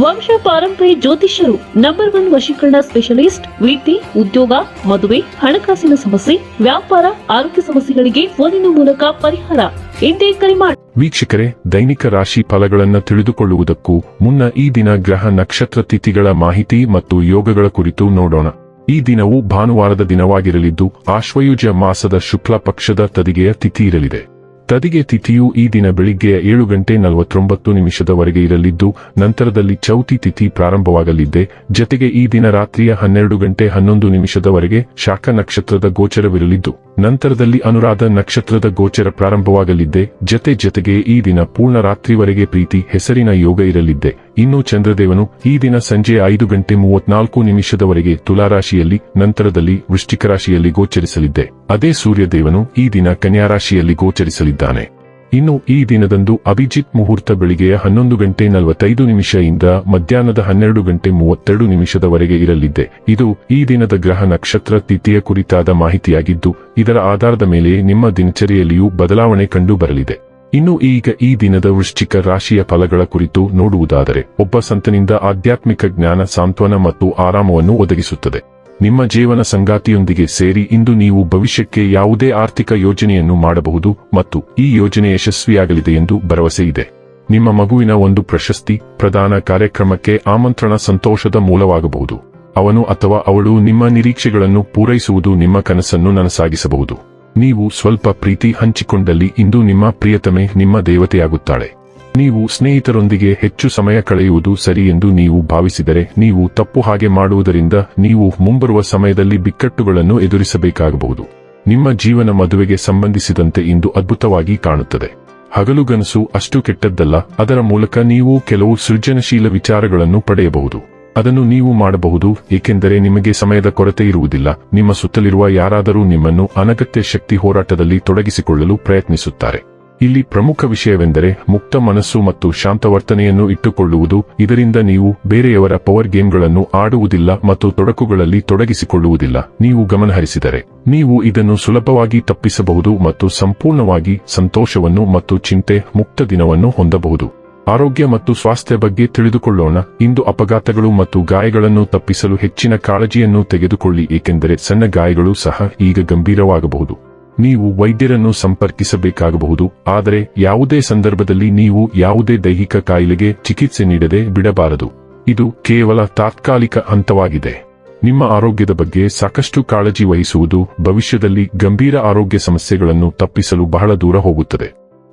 ವಂಶ ಪಾರಂಪರ್ಯ ಜ್ಯೋತಿಷ್ಯರು ನಂಬರ್ ಒನ್ ವಶೀಕರಣ ಸ್ಪೆಷಲಿಸ್ಟ್ ವಿದ್ಯೆ ಉದ್ಯೋಗ, ಮದುವೆ, ಹಣಕಾಸಿನ ಸಮಸ್ಯೆ, ವ್ಯಾಪಾರ, ಆರೋಗ್ಯ ಸಮಸ್ಯೆಗಳಿಗೆ ಫೋನಿನ ಮೂಲಕ ಪರಿಹಾರ. ಎಂದೇ ಕರೆ ಮಾಡಿ ವೀಕ್ಷಕರೇ, ದೈನಿಕ ರಾಶಿ ಫಲಗಳನ್ನು ತಿಳಿದುಕೊಳ್ಳುವುದಕ್ಕೂ ಮುನ್ನ ಈ ದಿನ ಗ್ರಹ ನಕ್ಷತ್ರ ತಿಥಿಗಳ ಮಾಹಿತಿ ಮತ್ತು ಯೋಗಗಳ ಕುರಿತು ನೋಡೋಣ. ಈ ದಿನವು ಭಾನುವಾರದ ದಿನವಾಗಿರಲಿದ್ದು, ಆಶ್ವಯುಜ ಮಾಸದ ಶುಕ್ಲ ಪಕ್ಷದ ತದಿಗೆಯ ತಿಥಿ ಇರಲಿದೆ. ತದಿಗೆ ತಿಥಿಯು ಈ ದಿನ ಬೆಳಿಗ್ಗೆ ಏಳು ಗಂಟೆ ನಲವತ್ತೊಂಬತ್ತು ನಿಮಿಷದವರೆಗೆ ಇರಲಿದ್ದು, ನಂತರದಲ್ಲಿ ಚೌತಿ ತಿಥಿ ಪ್ರಾರಂಭವಾಗಲಿದೆ ಜತೆಗೆ ಈ ದಿನ ರಾತ್ರಿಯ ಹನ್ನೆರಡು ಗಂಟೆ ಹನ್ನೊಂದು ನಿಮಿಷದವರೆಗೆ ಶಾಖ ನಕ್ಷತ್ರದ ಗೋಚರವಿರಲಿದ್ದು. ನಂತರದಲ್ಲಿ ಅನುರಾಧ ನಕ್ಷತ್ರದ ಗೋಚರ ಪ್ರಾರಂಭವಾಗಲಿದ್ದೆ. ಜತೆ ಜತೆಗೆ ಈ ದಿನ ಪೂರ್ಣ ರಾತ್ರಿವರೆಗೆ ಪ್ರೀತಿ, ಹೆಸರಿನ ಯೋಗ ಇರಲಿದ್ದೆ. ಇನ್ನು ಚಂದ್ರದೇವನು ಈ ದಿನ ಸಂಜೆ ಐದು ಗಂಟೆ ಮೂವತ್ನಾಲ್ಕು ನಿಮಿಷದವರೆಗೆ ತುಲಾರಾಶಿಯಲ್ಲಿ, ನಂತರದಲ್ಲಿ ವೃಶ್ಚಿಕ ರಾಶಿಯಲ್ಲಿ ಗೋಚರಿಸಲಿದ್ದೆ. ಅದೇ ಸೂರ್ಯದೇವನು ಈ ದಿನ ಕನ್ಯಾರಾಶಿಯಲ್ಲಿ ಗೋಚರಿಸಲಿದ್ದಾನೆ. ಇನ್ನು ಈ ದಿನದಂದು ಅಭಿಜಿತ್ ಮುಹೂರ್ತ ಬೆಳಿಗ್ಗೆಯ ಹನ್ನೊಂದು ಗಂಟೆ ನಲವತ್ತೈದು ನಿಮಿಷದಿಂದ ಮಧ್ಯಾಹ್ನದ ಹನ್ನೆರಡು ಗಂಟೆ ಮೂವತ್ತೆರಡು ನಿಮಿಷದವರೆಗೆ ಇರಲಿದೆ. ಇದು ಈ ದಿನದ ಗ್ರಹ ನಕ್ಷತ್ರ ತಿಥಿಯ ಕುರಿತಾದ ಮಾಹಿತಿಯಾಗಿದ್ದು, ಇದರ ಆಧಾರದ ಮೇಲೆ ನಿಮ್ಮ ದಿನಚರಿಯಲ್ಲಿಯೂ ಬದಲಾವಣೆ ಕಂಡು ಬರಲಿದೆ ಇನ್ನು ಈಗ ಈ ದಿನದ ವೃಶ್ಚಿಕ ರಾಶಿಯ ಫಲಗಳ ಕುರಿತು ನೋಡುವುದಾದರೆ, ಒಬ್ಬ ಸಂತನಿಂದ ಆಧ್ಯಾತ್ಮಿಕ ಜ್ಞಾನ ಸಾಂತ್ವನ ಮತ್ತು ಆರಾಮವನ್ನು ಒದಗಿಸುತ್ತದೆ. ನಿಮ್ಮ ಜೀವನ ಸಂಗಾತಿಯೊಂದಿಗೆ ಸೇರಿ ಇಂದು ನೀವು ಭವಿಷ್ಯಕ್ಕೆ ಯಾವುದೇ ಆರ್ಥಿಕ ಯೋಜನೆಯನ್ನು ಮಾಡಬಹುದು ಮತ್ತು ಈ ಯೋಜನೆ ಯಶಸ್ವಿಯಾಗಲಿದೆ ಎಂದು ಭರವಸೆ ಇದೆ. ನಿಮ್ಮ ಮಗುವಿನ ಒಂದು ಪ್ರಶಸ್ತಿ, ಪ್ರದಾನ ಕಾರ್ಯಕ್ರಮಕ್ಕೆ ಆಮಂತ್ರಣ ಸಂತೋಷದ ಮೂಲವಾಗಬಹುದು. ಅವನು ಅಥವಾ ಅವಳು ನಿಮ್ಮ ನಿರೀಕ್ಷೆಗಳನ್ನು ಪೂರೈಸುವುದು ನಿಮ್ಮ ಕನಸನ್ನು ನನಸಾಗಿಸಬಹುದು. ನೀವು ಸ್ವಲ್ಪ ಪ್ರೀತಿ ಹಂಚಿಕೊಂಡಲ್ಲಿ ಇಂದು ನಿಮ್ಮ ಪ್ರಿಯತಮೆ ನಿಮ್ಮ ದೇವತೆಯಾಗುತ್ತಾಳೆ. ನೀವು ಸ್ನೇಹಿತರೊಂದಿಗೆ ಹೆಚ್ಚು ಸಮಯ ಕಳೆಯುವುದು ಸರಿ ಎಂದು ನೀವು ಭಾವಿಸಿದರೆ ನೀವು ತಪ್ಪು ಹಾಗೆ ಮಾಡುವುದರಿಂದ ನೀವು ಮುಂಬರುವ ಸಮಯದಲ್ಲಿ ಬಿಕ್ಕಟ್ಟುಗಳನ್ನು ಎದುರಿಸಬೇಕಾಗಬಹುದು. ನಿಮ್ಮ ಜೀವನ ಮದುವೆಗೆ ಸಂಬಂಧಿಸಿದಂತೆ ಇಂದು ಅದ್ಭುತವಾಗಿ ಕಾಣುತ್ತದೆ. ಹಗಲುಗನಸು ಅಷ್ಟು ಕೆಟ್ಟದ್ದಲ್ಲ, ಅದರ ಮೂಲಕ ನೀವು ಕೆಲವು ಸೃಜನಶೀಲ ವಿಚಾರಗಳನ್ನು ಪಡೆಯಬಹುದು. ಅದನ್ನು ನೀವು ಮಾಡಬಹುದು, ಏಕೆಂದರೆ ನಿಮಗೆ ಸಮಯದ ಕೊರತೆ ಇರುವುದಿಲ್ಲ. ನಿಮ್ಮ ಸುತ್ತಲಿರುವ ಯಾರಾದರೂ ನಿಮ್ಮನ್ನು ಅನಗತ್ಯ ಶಕ್ತಿ ಹೋರಾಟದಲ್ಲಿ ತೊಡಗಿಸಿಕೊಳ್ಳಲು ಪ್ರಯತ್ನಿಸುತ್ತಾರೆ. ಇಲ್ಲಿ ಪ್ರಮುಖ ವಿಷಯವೆಂದರೆ ಮುಕ್ತ ಮನಸ್ಸು ಮತ್ತು ಶಾಂತ ವರ್ತನೆಯನ್ನು ಇಟ್ಟುಕೊಳ್ಳುವುದು. ಇದರಿಂದ ನೀವು ಬೇರೆಯವರ ಪವರ್ ಗೇಮ್ಗಳನ್ನು ಆಡುವುದಿಲ್ಲ ಮತ್ತು ತೊಡಕುಗಳಲ್ಲಿ ತೊಡಗಿಸಿಕೊಳ್ಳುವುದಿಲ್ಲ. ನೀವು ಗಮನಹರಿಸಿದರೆ ನೀವು ಇದನ್ನು ಸುಲಭವಾಗಿ ತಪ್ಪಿಸಬಹುದು ಮತ್ತು ಸಂಪೂರ್ಣವಾಗಿ ಸಂತೋಷವನ್ನು ಮತ್ತು ಚಿಂತೆ ಮುಕ್ತ ದಿನವನ್ನು ಹೊಂದಬಹುದು. ಆರೋಗ್ಯ ಮತ್ತು ಸ್ವಾಸ್ಥ್ಯ ಬಗ್ಗೆ ತಿಳಿದುಕೊಳ್ಳೋಣ. ಇಂದು ಅಪಘಾತಗಳು ಮತ್ತು ಗಾಯಗಳನ್ನು ತಪ್ಪಿಸಲು ಹೆಚ್ಚಿನ ಕಾಳಜಿಯನ್ನು ತೆಗೆದುಕೊಳ್ಳಿ, ಏಕೆಂದರೆ ಸಣ್ಣ ಗಾಯಗಳು ಸಹ ಈಗ ಗಂಭೀರವಾಗಬಹುದು. ನೀವು ವೈದ್ಯರನ್ನು ಸಂಪರ್ಕಿಸಬೇಕಾಗಬಹುದು, ಆದರೆ ಯಾವುದೇ ಸಂದರ್ಭದಲ್ಲಿ ನೀವು ಯಾವುದೇ ದೈಹಿಕ ಕಾಯಿಲೆಗೆ ಚಿಕಿತ್ಸೆ ನೀಡದೆ ಬಿಡಬಾರದು. ಇದು ಕೇವಲ ತಾತ್ಕಾಲಿಕ ಹಂತವಾಗಿದೆ. ನಿಮ್ಮ ಆರೋಗ್ಯದ ಬಗ್ಗೆ ಸಾಕಷ್ಟು ಕಾಳಜಿ ವಹಿಸುವುದು ಭವಿಷ್ಯದಲ್ಲಿ ಗಂಭೀರ ಆರೋಗ್ಯ ಸಮಸ್ಯೆಗಳನ್ನು ತಪ್ಪಿಸಲು ಬಹಳ ದೂರ ಹೋಗುತ್ತದೆ.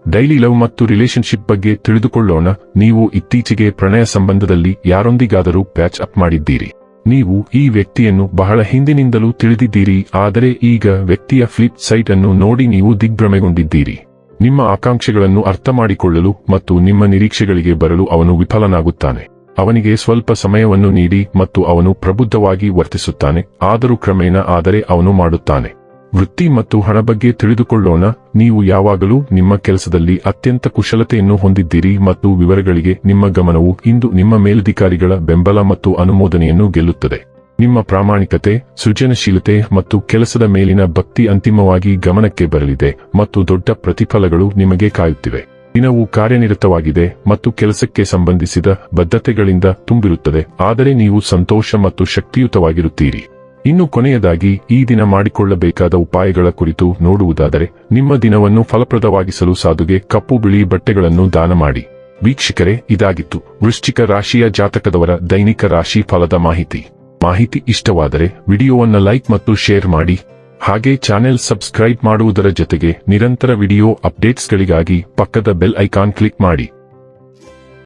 ಡೈಲಿ ಲವ್ ಮತ್ತು ರಿಲೇಶನ್ಶಿಪ್ ಬಗ್ಗೆ ತಿಳಿದುಕೊಳ್ಳೋಣ, ನೀವು ಇತ್ತೀಚೆಗೆ ಪ್ರಣಯ ಸಂಬಂಧದಲ್ಲಿ ಯಾರೊಂದಿಗಾದರೂ ಪ್ಯಾಚ್ ಅಪ್ ಮಾಡಿದ್ದೀರಿ. ನೀವು ಈ ವ್ಯಕ್ತಿಯನ್ನು ಬಹಳ ಹಿಂದಿನಿಂದಲೂ ತಿಳಿದಿದ್ದೀರಿ, ಆದರೆ ಈಗ ವ್ಯಕ್ತಿಯ ಫ್ಲಿಪ್ ಸೈಟ್ ಅನ್ನು ನೋಡಿ ನೀವು ದಿಗ್ಭ್ರಮೆಗೊಂಡಿದ್ದೀರಿ. ನಿಮ್ಮ ಆಕಾಂಕ್ಷೆಗಳನ್ನು ಅರ್ಥ ಮಾಡಿಕೊಳ್ಳಲು ಮತ್ತು ನಿಮ್ಮ ನಿರೀಕ್ಷೆಗಳಿಗೆ ಬರಲು ಅವನು ವಿಫಲನಾಗುತ್ತಾನೆ. ಅವನಿಗೆ ಸ್ವಲ್ಪ ಸಮಯವನ್ನು ನೀಡಿ ಮತ್ತು ಅವನು ಪ್ರಬುದ್ಧವಾಗಿ ವರ್ತಿಸುತ್ತಾನೆ, ಆದರೂ ಕ್ರಮೇಣ ಆದರೆ ಅವನು ಮಾಡುತ್ತಾನೆ. ವೃತ್ತಿ ಮತ್ತು ಹಣ ಬಗ್ಗೆ ತಿಳಿದುಕೊಳ್ಳೋಣ. ನೀವು ಯಾವಾಗಲೂ ನಿಮ್ಮ ಕೆಲಸದಲ್ಲಿ ಅತ್ಯಂತ ಕುಶಲತೆಯನ್ನು ಹೊಂದಿದ್ದೀರಿ ಮತ್ತು ವಿವರಗಳಿಗೆ ನಿಮ್ಮ ಗಮನವು ಇಂದು ನಿಮ್ಮ ಮೇಲಧಿಕಾರಿಗಳ ಬೆಂಬಲ ಮತ್ತು ಅನುಮೋದನೆಯನ್ನು ಗೆಲ್ಲುತ್ತದೆ. ನಿಮ್ಮ ಪ್ರಾಮಾಣಿಕತೆ, ಸೃಜನಶೀಲತೆ ಮತ್ತು ಕೆಲಸದ ಮೇಲಿನ ಭಕ್ತಿ ಅಂತಿಮವಾಗಿ ಗಮನಕ್ಕೆ ಬರಲಿದೆ ಮತ್ತು ದೊಡ್ಡ ಪ್ರತಿಫಲಗಳು ನಿಮಗೆ ಕಾಯುತ್ತಿವೆ. ದಿನವು ಕಾರ್ಯನಿರತವಾಗಿದೆ ಮತ್ತು ಕೆಲಸಕ್ಕೆ ಸಂಬಂಧಿಸಿದ ಬದ್ಧತೆಗಳಿಂದ ತುಂಬಿರುತ್ತದೆ. ಆದರೆ ನೀವು ಸಂತೋಷ ಮತ್ತು ಶಕ್ತಿಯುತವಾಗಿರುತ್ತೀರಿ. ಇನ್ನು ಕೊನೆಯದಾಗಿ ಈ ದಿನ ಮಾಡಿಕೊಳ್ಳಬೇಕಾದ ಉಪಾಯಗಳ ಕುರಿತು ನೋಡುವುದಾದರೆ, ನಿಮ್ಮ ದಿನವನ್ನು ಫಲಪ್ರದವಾಗಿಸಲು ಸಾಧುಗೆ ಕಪ್ಪು ಬಿಳಿ ಬಟ್ಟೆಗಳನ್ನು ದಾನ ಮಾಡಿ. ವೀಕ್ಷಕರೇ, ಇದಾಗಿತ್ತು. ವೃಶ್ಚಿಕ ರಾಶಿಯ ಜಾತಕದವರ ದೈನಿಕ ರಾಶಿ ಫಲದ ಮಾಹಿತಿ. ಮಾಹಿತಿ ಇಷ್ಟವಾದರೆ ವಿಡಿಯೋವನ್ನ ಲೈಕ್ ಮತ್ತು ಶೇರ್ ಮಾಡಿ. ಹಾಗೆ ಚಾನೆಲ್ ಸಬ್ಸ್ಕ್ರೈಬ್ ಮಾಡುವುದರ ಜೊತೆಗೆ ನಿರಂತರ ವಿಡಿಯೋ ಅಪ್ಡೇಟ್ಸ್ಗಳಿಗಾಗಿ ಪಕ್ಕದ ಬೆಲ್ ಐಕಾನ್ ಕ್ಲಿಕ್ ಮಾಡಿ.